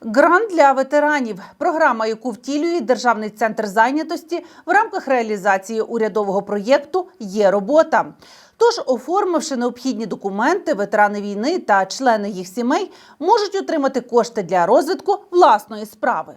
Грант для ветеранів програма, яку втілює Державний центр зайнятості в рамках реалізації урядового проєкту Є робота. Тож, оформивши необхідні документи, ветерани війни та члени їх сімей можуть отримати кошти для розвитку власної справи.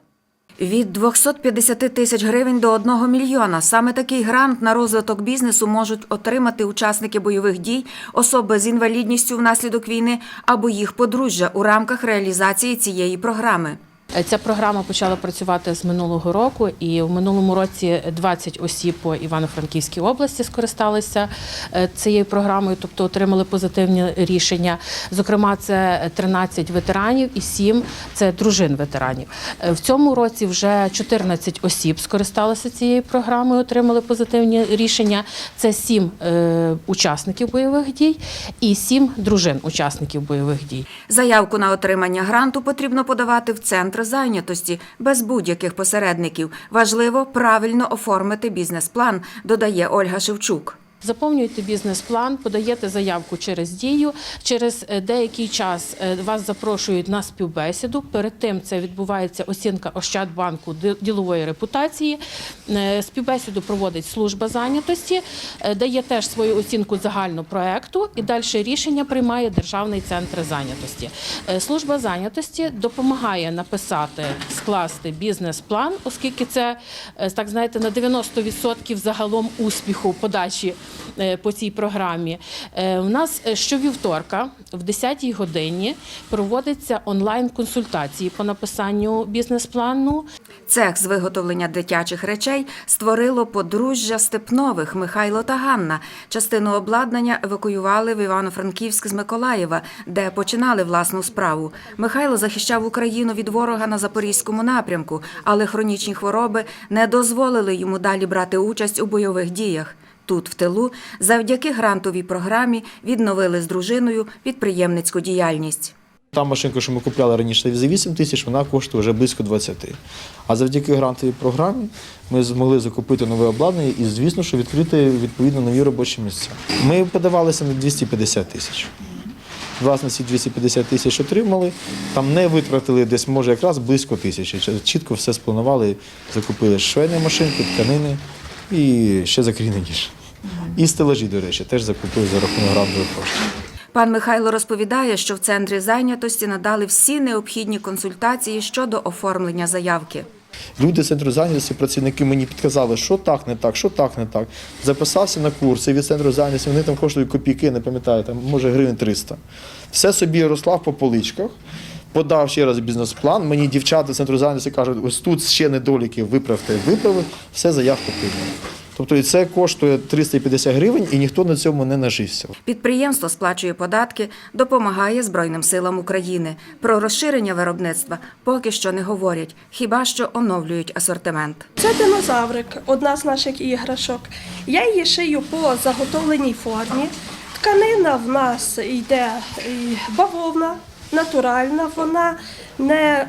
Від 250 тисяч гривень до 1 мільйона. Саме такий грант на розвиток бізнесу можуть отримати учасники бойових дій, особи з інвалідністю внаслідок війни або їх подружжя у рамках реалізації цієї програми. Е, Ця програма почала працювати з минулого року, і в минулому році 20 осіб по Івано-Франківській області скористалися е, цією програмою, тобто отримали позитивні рішення. Зокрема, це 13 ветеранів і 7 – це дружин ветеранів. Е, В цьому році вже 14 осіб скористалися цією програмою, отримали позитивні рішення. Це 7 е, учасників бойових дій і 7 дружин учасників бойових дій. Заявку на отримання гранту потрібно подавати в центр зайнятості без будь-яких посередників. Важливо правильно оформити бізнес-план, додає Ольга Шевчук. Заповнюєте бізнес-план, подаєте заявку через дію. Через е, деякий час е, вас запрошують на співбесіду. Перед тим це відбувається оцінка Ощадбанку ділової репутації. Е, Співбесіду проводить служба зайнятості, дає теж свою оцінку загальну проекту і далі рішення приймає Державний центр зайнятості. Служба зайнятості допомагає написати, скласти бізнес-план, оскільки це так знаєте на 90% загалом успіху подачі по цій програмі. Е, У нас е, щовівторка в 10-й годині проводиться онлайн-консультації по написанню бізнес-плану. Цех з виготовлення дитячих речей створило подружжя Степнових Михайло та Ганна. Частину обладнання евакуювали в Івано-Франківськ з Миколаєва, де починали власну справу. Михайло захищав Україну від ворога на запорізькому напрямку, але хронічні хвороби не дозволили йому далі брати участь у бойових діях. Тут, в тилу, завдяки грантовій програмі відновили з дружиною підприємницьку діяльність. Та машинка, що ми купляли раніше за 8 тисяч, вона коштує вже близько 20. А завдяки грантовій програмі ми змогли закупити нове обладнання і, звісно, що відкрити відповідно нові робочі місця. Ми подавалися на 250 тисяч. Власне, ці 250 тисяч отримали. Там не витратили десь, може, якраз близько тисячі. Чітко все спланували, закупили швейні машинки, тканини і ще закрійний ніж. І стелажі, до речі, теж закупили за рахунок грантових коштів. Пан Михайло розповідає, що в центрі зайнятості надали всі необхідні консультації щодо оформлення заявки. Люди з центру зайнятості, працівники мені підказали, що так, не так, що так, не так. Записався на курси від центру зайнятості, вони там коштують копійки, не пам'ятаю, там, може гривень 300. Все собі розклав по поличках, подав ще раз бізнес-план. Мені дівчата з центру зайнятості кажуть, ось тут ще недоліки, виправте, виправив, все заявку прийняли. Тобто і це коштує 350 гривень, і ніхто на цьому не нажився. Підприємство сплачує податки, допомагає Збройним силам України. Про розширення виробництва поки що не говорять, хіба що оновлюють асортимент. Це динозаврик, одна з наших іграшок. Я її шию по заготовленій формі. Тканина в нас йде е, бавовна, натуральна, вона не.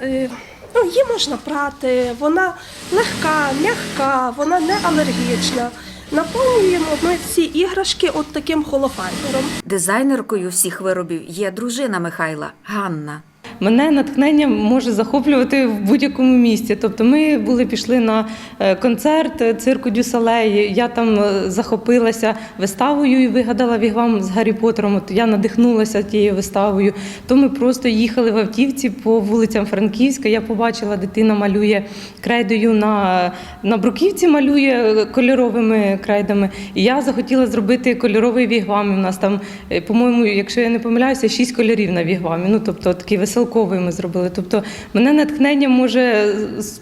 Ну, її можна прати, вона легка, м'яка, вона не алергічна. Наповнюємо ми всі іграшки от таким холофайбером. Дизайнеркою всіх виробів є дружина Михайла Ганна. Мене натхнення може захоплювати в будь-якому місці. Тобто, ми були пішли на е, концерт е, цирку Дюсалей. Я там е, захопилася виставою і вигадала вігвам з Гаррі Поттером. От я надихнулася тією виставою. То ми просто їхали в автівці по вулицям Франківська. Я побачила, дитина малює крейдою на, на бруківці, малює кольоровими крейдами. І я захотіла зробити кольоровий вігвам. У нас там, по-моєму, якщо я не помиляюся, шість кольорів на вігвамі. Ну тобто такий веселковий ми зробили. Тобто мене натхнення може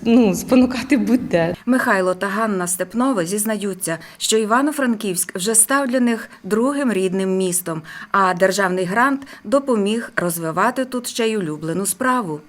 ну, спонукати будь-де. Михайло та Ганна Степнова зізнаються, що Івано-Франківськ вже став для них другим рідним містом, а державний грант допоміг розвивати тут ще й улюблену справу.